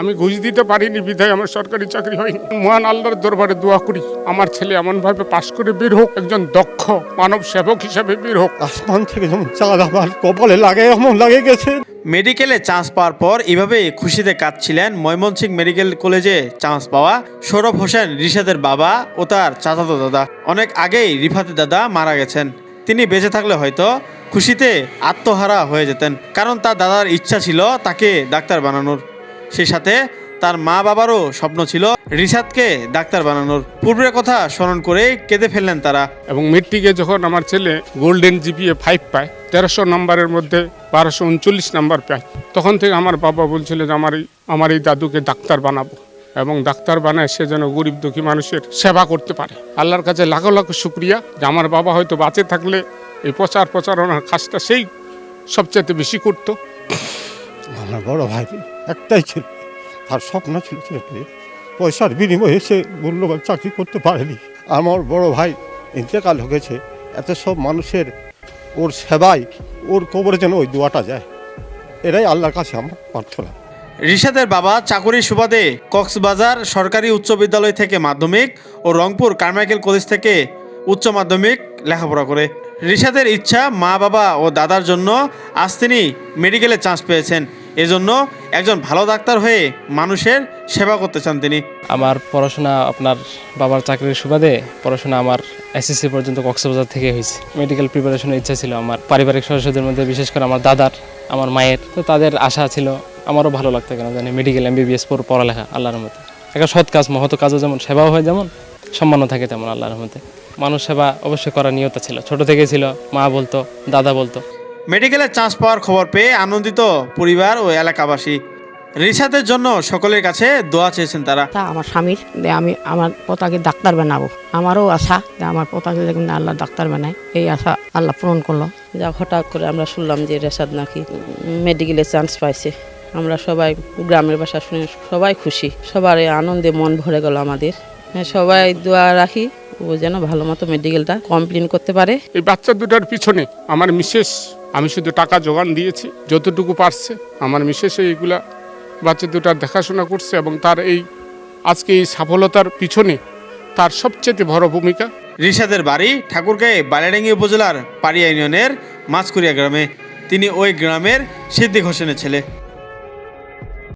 আমি ঘুষ দিতে পারিনি বিধায় আমার সরকারি চাকরি হয়নি। মহান আল্লাহর দরবারে দোয়া করি আমার ছেলে এমনভাবে পাশ করে বের হোক একজন দক্ষ মানব সেবক হিসাবে বের হোক। আসমান থেকে যেমন চাঁদ আমার কপালে লাগে এমন লাগে গেছে। মেডিকেলে চান্স পাওয়ার পর এভাবেই খুশিতে কাঁদছিলেন ময়মনসিংহ মেডিকেল কলেজে চান্স পাওয়া সৌরভ হোসেন রিশাদের বাবা ও তার চাচাতো দাদা। অনেক আগেই রিফাতের দাদা মারা গেছেন। তিনি বেঁচে থাকলে হয়তো খুশিতে আত্মহারা হয়ে যেতেন কারণ তার দাদার ইচ্ছা ছিল তাকে ডাক্তার বানানোর। সেই সাথে তার মা বাবারও স্বপ্ন ছিল রিশাদকে ডাক্তার বানানোর। পূর্বের কথা স্মরণ করে কেঁদে ফেললেন তারা। এবং মেট্রিকে যখন আমার ছেলে গোল্ডেন জিপিএ ফাইভ পায় তেরোশো নম্বরের মধ্যে বারোশো উনচল্লিশ নম্বর পায় তখন থেকে আমার বাবা বলছিল যে আমার এই আমার এই দাদুকে ডাক্তার বানাবো এবং ডাক্তার বানায় সে যেন গরিব দুঃখী মানুষের সেবা করতে পারে। আল্লাহর কাছে লাখো লাখো শুক্রিয়া যে আমার বাবা হয়তো বাঁচে থাকলে এই প্রচার প্রচারণার কাজটা সেই সবচেয়ে বেশি করতো। আমার বড় ভাই। একটাই ছিল। তার স্বপ্ন ছিল ছেলেকে পয়সার বিনিময়ে সে মূল্যবান চাকরি করতে পারেনি। আমার বড় ভাই ইন্তেকাল হয়েছে এত সব মানুষের ওর সেবায় ওর কবরে যেন ওই দোয়াটা যায়। এটাই আল্লাহর কাছে আমার প্রার্থনা। রিশাদের বাবা চাকুরির সুবাদে কক্সবাজার সরকারি উচ্চ বিদ্যালয় থেকে মাধ্যমিক ও রংপুর কারমাইকেল কলেজ থেকে উচ্চ মাধ্যমিক লেখাপড়া করে। রিশাদের ইচ্ছা মা বাবা ও দাদার জন্য আজ তিনি মেডিকেলে চান্স পেয়েছেন। এজন্য একজন ভালো ডাক্তার হয়ে মানুষের সেবা করতে চান তিনি। আমার পড়াশোনা আপনার বাবার চাকরির সুবাদে পড়াশোনা আমার এসএসসি পর্যন্ত কক্সবাজার থেকে হয়েছে। মেডিকেল প্রিপারেশনের ইচ্ছা ছিল আমার। পারিবারিক সদস্যদের মধ্যে বিশেষ করে আমার দাদার, আমার মায়ের, তো তাদের আশা ছিল আমারও ভালো লাগতো কেন জানি মেডিকেল এমবিবিএস পর পড়ালেখা, আল্লাহর মতে একটা সৎ কাজ, মহৎ কাজও যেমন, সেবাও হয় যেমন, সম্মানও থাকে তেমন, আল্লাহর মতে মানুষ সেবা অবশ্যই করার নিয়ত ছিল। ছোট থেকেই ছিল, মা বলতো, দাদা বলতো। মেডিকেলে চান্স পাওয়ার খবর পেয়ে আনন্দিত পরিবার ও এলাকাবাসী। রিশাদের জন্য সকলের কাছে দোয়া চেয়েছেন তারা। তা আমার স্বামীর আমি আমার পোতাকে ডাক্তার বানাবো। আমারও আশা যে আমার পোতাকে দেখুন আল্লাহ ডাক্তার বানায়। এই আশা আল্লাহ পূরণ করল। যা হঠাৎ করে আমরা শুনলাম যে রেশাদ নাকি মেডিকেলে চান্স পাইছে। আমরা সবাই গ্রামের বাসা শুনে সবাই খুশি। সবার এই আনন্দে মন ভরে গেল আমাদের। হ্যাঁ, সবাই দোয়া রাখি ও যেন ভালো মতো মেডিকেলটা কমপ্লেন করতে পারে। এই বাচ্চা দুটার পিছনে আমার মিসেস আমি শুধু টাকা জোগান দিয়েছি, যতটুকু পারছে। আমার মিসেস এইগুলা বাচ্চা দুটার দেখাশোনা করছে এবং তার এই আজকে এই সফলতার পিছনে তার সবচেয়ে বড় ভূমিকা। রিশাদের বাড়ি ঠাকুরগাঁয়ে বালিডাঙ্গি উপজেলার পাড়িয়া ইউনিয়নের মাছকুরিয়া গ্রামে। তিনি ওই গ্রামের সিদ্দিক হোসেনের ছেলে।